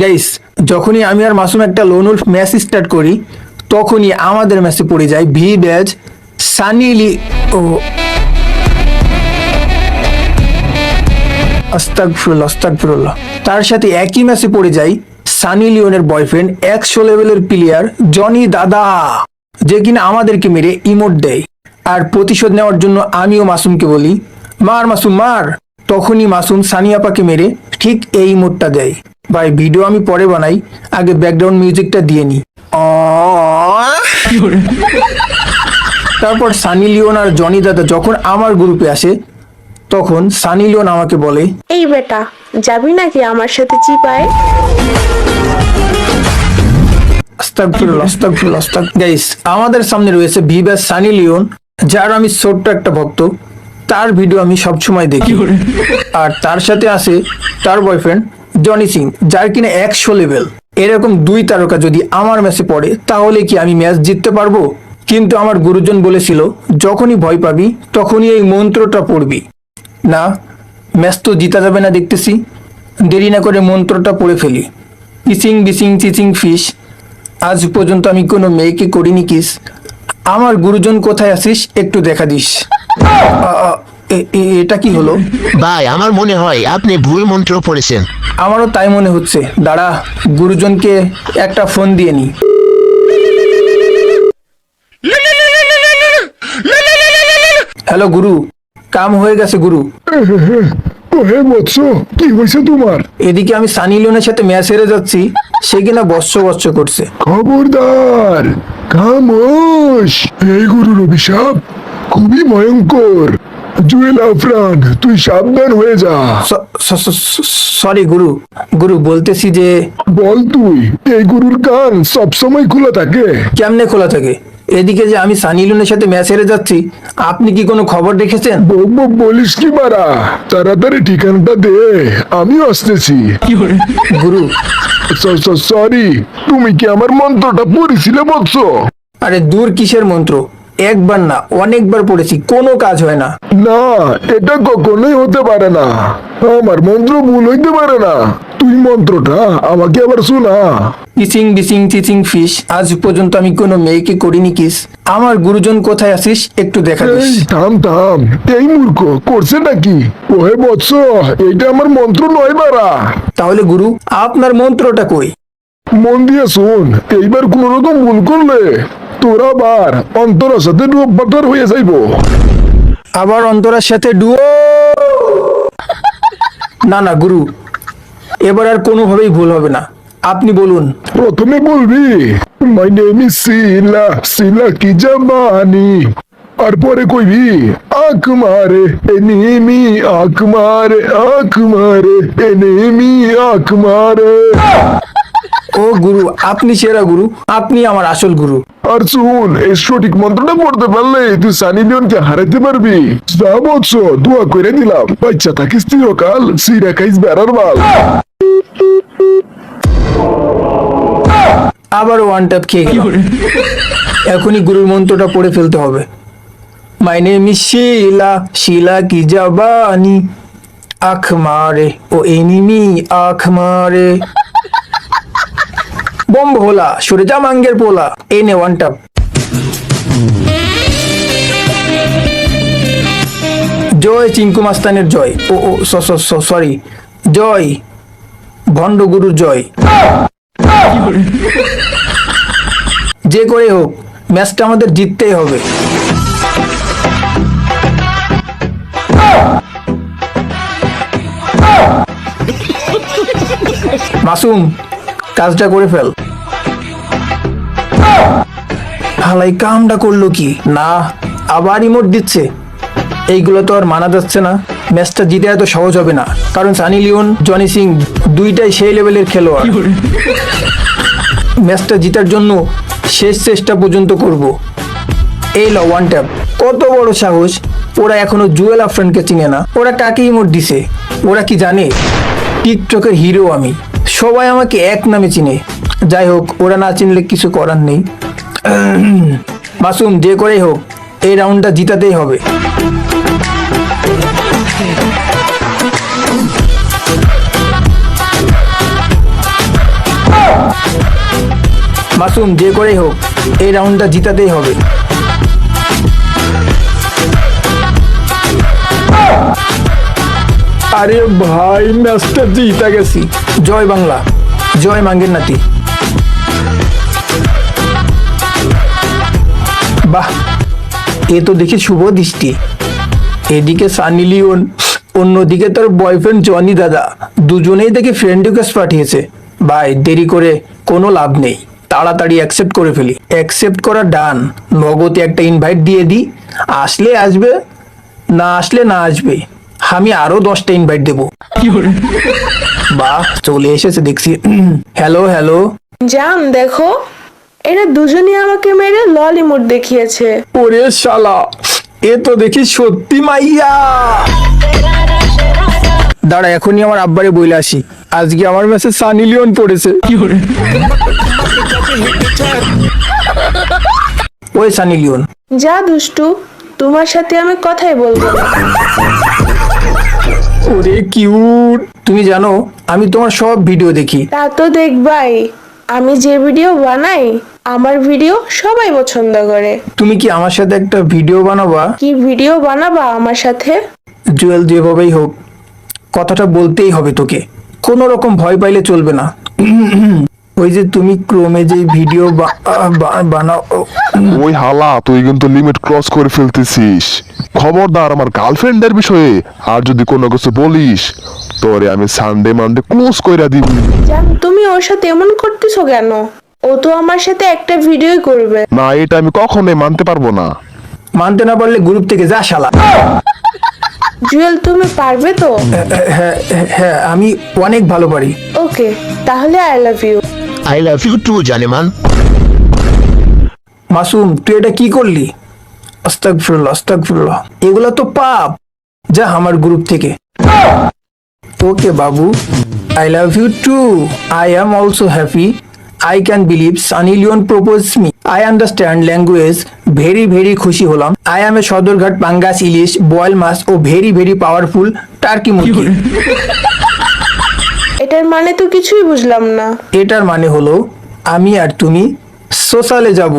Guys যখনই আমি আর মাসুম একটা লোন উল্ফ ম্যাচ স্টার্ট করি, তখনই আমাদের ম্যাচে পড়ে যায় ভি ব্যাচ সানি লি ও আস্তাগফিরুল্লাহ আস্তাগফিরুল্লাহ। তার সাথে একই ম্যাচে পড়ে যায় সানি লিওনের বয়ফ্রেন্ড একশো লেভেলের প্লেয়ার জনি দাদা যে কিনা আমাদেরকে মেরে ইমোট দেয়। আর প্রতিশোধ নেওয়ার জন্য আমিও মাসুমকে বলি, মার মাসুম, মার। তখনই মাসুম সানিয়াপাকে মেরে ঠিক এই ইমোটটা দেয়। ভাই ভিডিও আমি পরে বানাই। আগে ব্যাকগ্রাউন্ড মিউজিকটা দিয়ে নি। তারপর সানি লিওন আর জনি দাদা যখন আমার গ্রুপে আসে তখন সানি লিওন আমাকে বলে এই বেটা যাবি নাকি আমার সাথে চিপায় আমাদের সামনে রয়েছে ভিভা সানি লিওন যার আমি ছোট্ট একটা ভক্ত। তার ভিডিও আমি সবসময় দেখি। আর তার সাথে আছে তার বয়ফ্রেন্ড জনি সিং যার কিনা একশো লেভেল এরকম দুই তারকা যদি আমার ম্যাচে পড়ে তাহলে কি আমি ম্যাচ জিততে পারব? কিন্তু আমার গুরুজন বলেছিল যখনই ভয় পাবি তখনই এই মন্ত্রটা পড়বি। না ম্যাচ তো জিতা যাবে না দেখতেছি। দেরি না করে মন্ত্রটা পড়ে ফেলি। পিচিং বিচিং চিচিং ফিস আজ পর্যন্ত আমি কোনো মেয়েকে করিনি কিস। আমার গুরুজন কোথায় আছিস একটু দেখা দিস। এটা কি হলো? ভাই আমার মনে হয় আপনি ভুল মন্ত্র পড়েছেন। আমারও তাই মনে হচ্ছে। দাঁড়া গুরুজনকে একটা ফোন দিয়ে নি। হ্যালো গুরু। কাম হয়ে গেছে গুরু। ওহে বৎস কি হয়েছে তোমার? এদিকে আমি সানি লিওনের সাথে ম্যাচ হেরে যাচ্ছি। সে কিনা বৎস বৎস করছে। খবরদার খামোশ। এই গুরুর অভিশাপ খুবই ভয়ঙ্কর। জুয়েল আফরান তুই সাবধান হয়ে যা। সরি গুরু গুরু বলতেছি যে বল তুই এই গুরুর কান সবসময় খোলা থাকে। কেমনে খোলা থাকে? এদিকে যে আমি সানি লিওনের সাথে ম্যাচ হেরে যাচ্ছি আপনি কি কোনো খবর বক বলিস কি মারা? তাড়াতাড়ি ঠিকানাটা দে আমিও আসতেছি। গুরু। সরি তুমি কি আমার মন্ত্রটা পড়েছিলে বৎস আরে দূর কিসের মন্ত্র? একবার না অনেকবার পড়েছি কোনো কাজ হয় না। না এটা কখনোই হতে পারে না। আমার মন্ত্র ভুল হইতে পারে না। তুই মন্ত্রটা আমাকে আবার শোনা। পিচিং বিচিং চিচিং ফিশ আজ পর্যন্ত আমি কোনো মেয়েকে করিনি কিস। আমার গুরুজন কোথায় আছিস একটু দেখা দিস। থাম থাম। এই মূর্খ করছে নাকি? ওহে বৎস এইটা আমার মন্ত্র নয় বারা তাহলে গুরু আপনার মন্ত্রটা কই? মন দিয়ে শোন এইবার কোন রকম ভুল করলে তোরা আবার অন্তরের সাথে ডুব বাটার হয়ে যাইব। আবার অন্তরার সাথে ডুয়ো। না না গুরু এবার আর কোনোভাবেই ভুল হবে না। আপনি বলুন। প্রথমে বলবি মাই নেম ইজ শিলা শিলা কি জবানি আর পরে কইবি আখ মারে এনিমি আখ মারে আখ মারে এনিমি আখ মারে। ও গুরু আপনি সেরা গুরু আপনি আমার আসল গুরু। আর শুন এই সঠিক মন্ত্রটা পড়তে পারলে তুই সানি লিওনকে হারাইতে পারবি। যা বলছ দোয়া করে দিলাম। বাচ্চা থাকিস চিরকাল সিরা খাইস বেড়ার বাল আবার ওয়ান ট্যাপ খেয়ে গেল এখনই গুরুর মন্ত্রটা পড়ে ফেলতে হবে। মাই নেম ইজ শিলা শিলা কি জাবানি আখ মারে ও এনিমি আখ মারে। বম্ব হোলা সরে যা মাঙ্গের পোলা, এই নে ওয়ান ট্যাপ জয় চিঙ্কু মাস্তানের জয়। ও ও সরি জয় ভণ্ড গুরুর জয়। যে করে হোক, ম্যাচটা আমাদের জিততেই হবে। মাসুম কাজটা করে ফেল। হালাই কামটা করল কি? না, আবার ইমোট দিচ্ছে। এইগুলো তো আর মানা যাচ্ছে না। ম্যাচটা জিতে এত সহজ হবে না। কারণ সানি লিওন, জনি সিং দুইটাই সেই লেভেলের খেলোয়াড়। ম্যাচটা জিতার জন্য শেষ চেষ্টা পর্যন্ত করব। এই ল ওয়ান ট্যাপ কত বড় সাহস। ওরা এখনও জুয়েল আফরানকে চিনে না। ওরা কাকে ইমোট দিছে? ওরা কি জানে? টিকটকের হিরো আমি। সবাই আমাকে এক নামে চিনে। যাই হোক, ওরা না চিনলে কিছু করার নেই। মাসুম যে করেই হোক, এই রাউন্ডটা জিতাতেই হবে। মাসুম যে করেই হোক, এই রাউন্ডটা জিতাতেই হবে। আরে ভাই ম্যাচটা জিতা গেছি। জয় বাংলা, জয় মাঙ্গের নাতি। বাহ, এ তো দেখি শুভ দৃষ্টি। এদিকে সানি লিওন, অন্যদিকে তার বয়ফ্রেন্ড জনি দাদা, দুজনেই দেখে ফ্রেন্ড রিকোয়েস্ট পাঠিয়েছে। ভাই, দেরি করে কোনো লাভ নেই, তাড়াতাড়ি অ্যাকসেপ্ট করে ফেলি। অ্যাকসেপ্ট করা ডান নগদে একটা ইনভাইট দিয়ে দিই। আসলে আসবে, না আসলে না আসবে, আমি আরও দশটা ইনভাইট দেবো। বাহ চলে এসেছে দেখছি হ্যালো হ্যালো জান দেখো এরা দুজনই আমাকে মেরে ললিমুড দেখিয়েছে। ওরে শালা এ তো দেখি সত্যি মাইয়া। দাঁড়া এখনই আমার আব্বারে বইলে আসি। আজকে আমার মেসে সানি লিওন পড়েছে। ওই সানি লিওন। যা দুষ্টু তোমার সাথে আমি কথাই বলব না। ওরে কিউট। তুমি জানো আমি তোমার সব ভিডিও দেখি। তা তো দেখবাই। আমি যে ভিডিও বানাই আমার ভিডিও সবাই পছন্দ করে। তুমি কি আমার সাথে একটা ভিডিও বানাবা? কি ভিডিও বানাবা আমার সাথে? জুয়েল যেভাবেই হোক কথাটা বলতেই হবে তোকে। কোনো রকম ভয় পাইলে চলবে না। ওই যে তুমি ক্রমে যে ভিডিও বানাও ওই হালা তুই কিন্তু লিমিট ক্রস করে ফেলতেছিস। খবরদার আমার গার্লফ্রেন্ডের বিষয়ে আর যদি কোনো কিছু বলিস তোরে আমি সানডে মানডে ক্লোজ কইরা দিব। জান তুমি ওর সাথে এমন করতেছো কেন? ও তো আমার সাথে একটা ভিডিও করবে। না এটা আমি কখনোই মানতে পারব না। মানতে না পারলে গ্রুপ থেকে যা শালা। জুয়েল তুমি পারবে তো? হ্যাঁ হ্যাঁ আমি অনেক ভালো পারি। ওকে তাহলে I love you I love you too জানেমান Masum তুই এটা কি করলি? আস্তাক ফিরল্লাহ আস্তাক ফিরল্লাহ এগুলো তো পাপ। যা আমার গ্রুপ থেকে। Okay Babu I love you too I am also happy I can believe Sunny Leone propose me I understand language very very খুশি হলাম। I am a Sadarghat pangas ilish boil মাছ ও ভেরি ভেরি পাওয়ারফুল টার্কি মুরগি। মানে তো কিছুই বুঝলাম না। এটার মানে হলো আমি আর তুমি সোশ্যালে যাব।